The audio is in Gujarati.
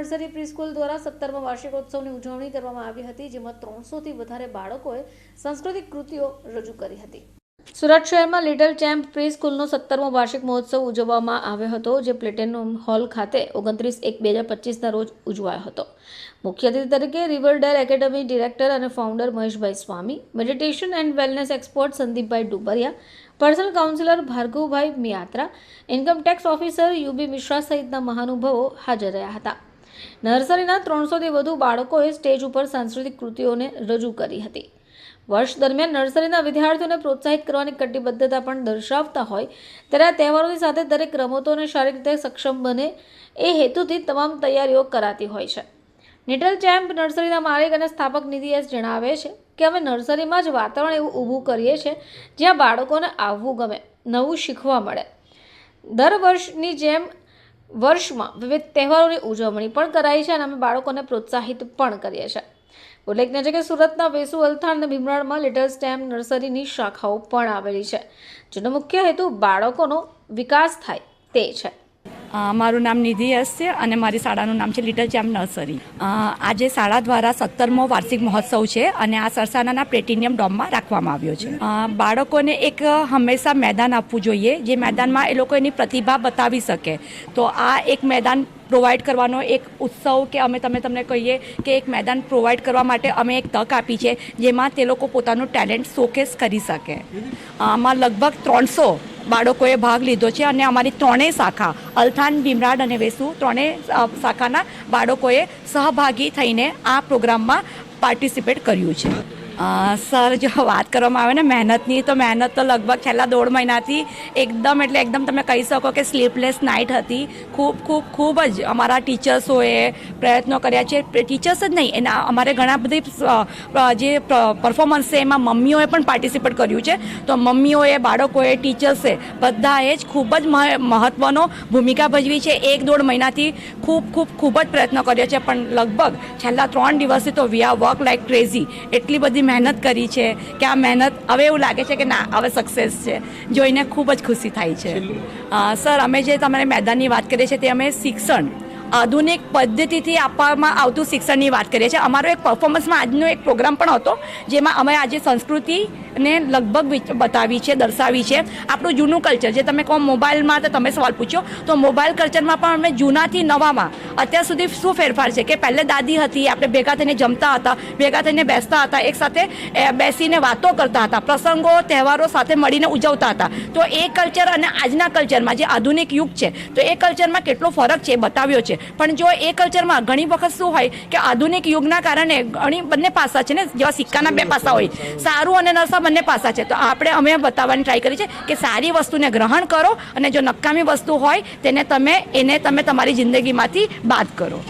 નર્સરી પ્રીસ્કૂલ દ્વારા સત્તરમા વાર્ષિકોત્સવની ઉજવણી કરવામાં આવી હતી, જેમાં ત્રણસોથી વધારે બાળકોએ સાંસ્કૃતિક કૃતિઓ રજૂ કરી હતી. સુરત શહેરમાં લિટલ ચેમ્પ પ્રી સ્કૂલનો સત્તરમો વાર્ષિક મહોત્સવ ઉજવવામાં આવ્યો હતો, જે પ્લેટેનમ હોલ ખાતે ઓગણત્રીસ એક બે હજાર પચીસના રોજ ઉજવાયો હતો. મુખ્ય અતિથિ તરીકે રિવરડેર એકેડમી ડિરેક્ટર અને founder Maheshbhai Swami meditation and wellness expert Sandeepbhai Dubariya, personal counsellor Bhargavbhai Miyatra, income tax officer UB Mishra સહિતના મહાનુભાવો હાજર રહ્યા હતા. નર્સરીના ત્રણસોથી વધુ બાળકોએ સ્ટેજ ઉપર સાંસ્કૃતિક કૃતિઓને રજૂ કરી હતી. વર્ષ દરમિયાન નર્સરીના વિદ્યાર્થીઓને પ્રોત્સાહિત કરવાની કટિબદ્ધતા પણ દર્શાવતા હોય, ત્યારે આ તહેવારોની સાથે દરેક રમતોને શારીરિક રીતે સક્ષમ બને એ હેતુથી તમામ તૈયારીઓ કરાતી હોય છે. નિટલ ચેમ્પ નર્સરીના માલિક અને સ્થાપક નિધિ એસ જણાવે છે કે અમે નર્સરીમાં જ વાતાવરણ એવું ઊભું કરીએ છીએ જ્યાં બાળકોને આવવું ગમે, નવું શીખવા મળે. દર વર્ષની જેમ વર્ષમાં વિવિધ તહેવારોની ઉજવણી પણ કરાઈ છે અને અમે બાળકોને પ્રોત્સાહિત પણ કરીએ છીએ. ઉલ્લેખનીય છે કે સુરતના વેસુ અલથાણ અને ભીમરાળમાં લિટલ સ્ટેમ નર્સરીની શાખાઓ પણ આવેલી છે, જેનો મુખ્ય હેતુ બાળકોનો વિકાસ થાય તે છે. મારું નામ નિધિ એસ છે અને મારી શાળાનું નામ છે લિટલ ચેમ્પ નર્સરી આજે શાળા દ્વારા સત્તરમો વાર્ષિક મહોત્સવ છે અને આ સરસાનાના પ્લેટિનિયમ ડોમમાં રાખવામાં આવ્યો છે. બાળકોને એક હંમેશા મેદાન આપવું જોઈએ. જે મેદાનમાં એ લોકો એની પ્રતિભા બતાવી શકે. તો આ એક મેદાન પ્રોવાઈડ કરવાનો એક ઉત્સવ કે અમે તમે તમને કહીએ કે એક મેદાન પ્રોવાઈડ કરવા માટે અમે એક તક આપી છે, જેમાં તે લોકો પોતાનું ટેલેન્ટ શોકેસ કરી શકે. આમાં લગભગ ત્રણસો બાળકોએ ભાગ લીધો છે અને અમારી ત્રણેય શાખા, અલથાન, ભીમરાડ અને વેસુ, ત્રણેય શાખાના બાળકોએ સહભાગી થઈને આ પ્રોગ્રામમાં પાર્ટિસિપેટ કર્યું છે. સર, જો વાત કરવામાં આવે ને મહેનતની, તો મહેનત તો લગભગ છેલ્લા દોઢ મહિનાથી એકદમ એટલે એકદમ તમે કહી શકો કે સ્લીપલેસ નાઇટ હતી. ખૂબ ખૂબ ખૂબ જ અમારા ટીચર્સોએ પ્રયત્નો કર્યા છે. ટીચર્સ જ નહીં, એના અમારે ઘણા બધી જે પરફોર્મન્સ છે, એમાં મમ્મીઓએ પણ પાર્ટિસિપેટ કર્યું છે. તો મમ્મીઓએ, બાળકોએ, ટીચર્સે બધાએ જ ખૂબ જ મહ- મહત્ત્વનો ભૂમિકા ભજવી છે. એક દોઢ મહિનાથી ખૂબ ખૂબ ખૂબ જ પ્રયત્નો કર્યો છે. પણ લગભગ છેલ્લા ત્રણ દિવસથી તો we are work like crazy એટલી બધી મહેનત કરી છે કે આ મહેનત હવે એવું લાગે છે કે ના હવે સક્સેસ છે. જોઈને ખૂબ જ ખુશી થાય છે. સર અમે જે તમારે મેદાનની વાત કરીએ છીએ તે અમે શિક્ષણ આધુનિક પદ્ધતિથી આપવામાં આવતું શિક્ષણની વાત કરીએ છીએ. અમારો એક પરફોર્મન્સમાં આજનો એક પ્રોગ્રામ પણ હતો, જેમાં અમે આજે સંસ્કૃતિને લગભગ બતાવી છે, દર્શાવી છે. આપણું જૂનું કલ્ચર જે તમે કહો મોબાઈલમાં, તો તમે સવાલ પૂછ્યો. તો મોબાઈલ કલ્ચરમાં પણ અમે જૂનાથી નવામાં, અત્યાર સુધી શું ફેરફાર છે કે પહેલે દાદી હતી, આપણે ભેગા થઈને જમતા હતા, ભેગા થઈને બેસતા હતા એકસાથે બેસીને વાતો કરતા હતા, પ્રસંગો, તહેવારો સાથે મળીને ઉજવતા હતા. તો એ કલ્ચર અને આજના કલ્ચરમાં જે આધુનિક યુગ છે, તો એ કલ્ચરમાં કેટલો ફરક છે બતાવ્યો છે. પણ જો એ કલ્ચરમાં ઘણી વખત શું હોય કે આધુનિક યુગના કારણે ઘણી બંને પાસા છે ને, જેવા સિક્કાના બે પાસા હોય. સારું અને નરસા બંને પાસા છે. તો આપણે અમે બતાવવાની ટ્રાય કરી છે કે સારી વસ્તુને ગ્રહણ કરો અને જો નકામી વસ્તુ હોય તેને તમે, એને તમે તમારી જિંદગીમાંથી બાદ કરો.